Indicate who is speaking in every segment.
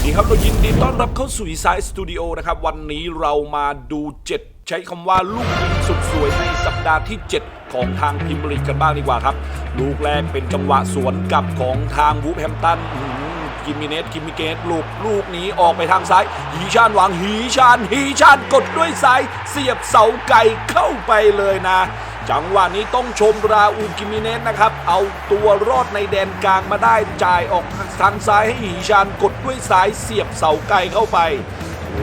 Speaker 1: วัสดีครับ เรายินดีต้อนรับเข้าสู่อีสายสตูดิโอนะครับ วันนี้เรามาดู 7 ใช้คำว่าลูกยิงสุดสวยในสัปดาห์ที่ 7 ของทางพิมลีกกันบ้างดีกว่าครับ ลูกแรกเป็นจังหวะสวนกลับของทางวูฟแฮมตันกิมมิเนสกิมมิเกตลูกลูกนี้ออกไปทางซ้าย ฮีชานวางฮีชานฮีชานกดด้วยซ้าย เสียบเสาไก่เข้าไปเลยนะ จังหวะนี้ต้องชมราอูกิมิเนสนะครับ เอาตัวรอดในแดนกลางมาได้จ่ายออกทางซ้ายให้ฮีชานกดด้วยซ้ายเสียบเสาไกลเข้าไป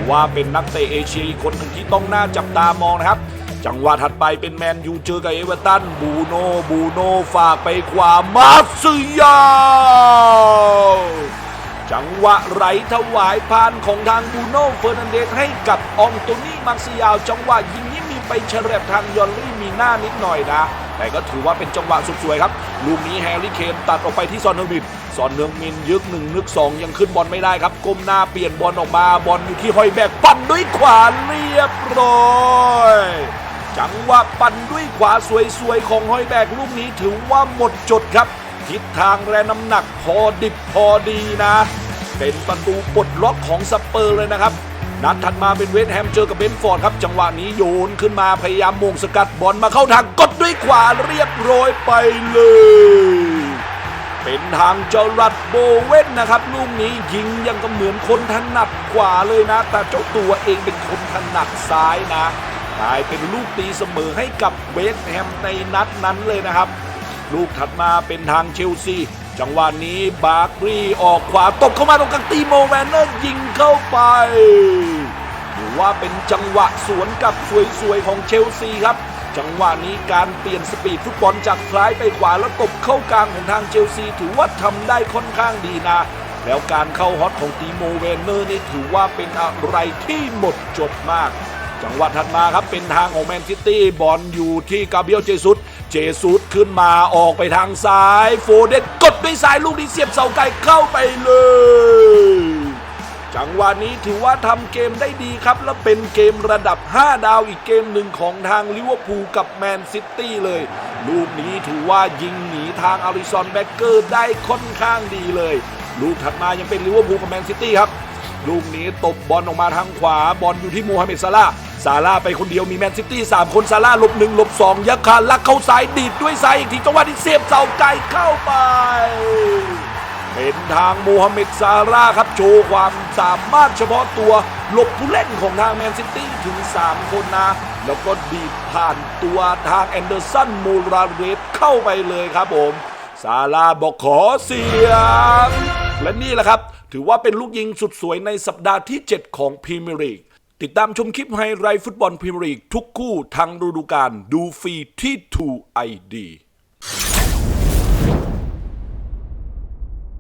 Speaker 1: ว่าเป็นนักเตะเอเชียคนหนึ่งที่ต้องน่าจับตามองนะครับ จังหวะถัดไปเป็นแมนยูเจอกับเอเวอร์ตันบูโนบูโนฝากไปขวามาซิยาจังหวะไหลถวายพานของทางบูโนเฟอร์นันเดสให้กับอองโตนี่มาซิยาวจังหวะยิง ไปเฉลบทางยอนลี่มีหน้านิดหน่อยนะ แต่ก็ถือว่าเป็นจังหวะสุดสวยครับ ลูกนี้แฮร์รี่เคนตัดออกไปที่ซอนเนอร์มินซอนเนืองมินยึกหนึ่งนึกสองยังขึ้นบอลไม่ได้ครับ ก้มหน้าเปลี่ยนบอลออกมาบอลอยู่ที่ฮอยแบกปั่นด้วยขวาเรียบร้อยจังหวะปั่นด้วยขวาสวยๆของฮอยแบกลูกนี้ถือว่าหมดจดครับ ทิศทางและน้ำหนักพอดิบพอดีนะ เป็นประตูปลดล็อกของสเปอร์เลยนะครับ นัดถัดมาเป็นเวสแฮมเจอกับเบนฟอร์ดครับ จังหวะนี้โยนขึ้นมาพยายามมงสกัดบอลมาเข้าทางกดด้วยขวาเรียบร้อยไปเลย เป็นทางเจอรัดโบเว่นนะครับลูกนี้ยิงยังก็เหมือนคนถนัดขวาเลยนะ แต่เจ้าตัวเองเป็นคนถนัดซ้ายนะกลายเป็นลูกตีเสมอให้กับเวสแฮมในนัดนั้นเลยนะครับ ลูกถัดมาเป็นทางเชลซี จังหวะนี้บาร์กรีออกขวาตบเข้ามาตรงกลางตีโมแวนเนอร์ยิงเข้าไปถือว่าเป็นจังหวะสวนกับสวยๆของเชลซีครับ จังหวะนี้การเปลี่ยนสปีดฟุตบอลจากซ้ายไปขวาแล้วตบเข้ากลางของทางเชลซีถือว่าทำได้ค่อนข้างดีนะ แล้วการเข้าฮอตของตีโมเวนเนอร์นี่ถือว่าเป็นอะไรที่หมดจดมาก จังหวะถัดมาครับเป็นทางของแมนซิตี้บอลอยู่ที่กาเบียลเจซุสเจซุสขึ้นมาออกไปทางซ้าย โฟเดนกดด้วยซ้ายลูกนี้เสียบเสาไกลเข้าไปเลยจังหวะนี้ถือว่าทำเกมได้ดีครับ และเป็นเกมระดับ 5 ดาวอีกเกมหนึ่งของทางลิเวอร์พูลกับแมนซิตี้เลย ลูกนี้ถือว่ายิงหนีทางอาริซอนแบ็กเกอร์ได้ค่อนข้างดีเลย ลูกถัดมายังเป็นลิเวอร์พูลกับแมนซิตี้ครับ ลูกนี้ตบบอลออกมาทางขวาบอลอยู่ที่มูฮัมเหม็ดซาลา ซาลาไปคนเดียวมีแมนซิตี้3คนซาลาหลบหนึ่งหลบสองยักษ์คาลักเข้าซ้ายดีดด้วยซ้ายอีกทีจังหวะที่เสียบเสาไกลเข้าไป เป็นทางมูฮัมเหม็ดซาร่าครับโชว์ความสามารถเฉพาะตัวหลบผู้เล่นของทางแมนซิตี้ถึง 3 คนนะ แล้วก็ดีดผ่านตัวทางแอนเดอร์สันโมราเรสเข้าไปเลยครับผมซาร่าบอกขอเสียงและนี่แหละครับ ถือว่าเป็นลูกยิงสุดสวยในสัปดาห์ที่ 7 ของพรีเมียร์ลีก ติดตามชมคลิปไฮไลท์ฟุตบอลพรีเมียร์ลีกทุกคู่ทั้งฤดูกาลดูฟรีที่ 2 ID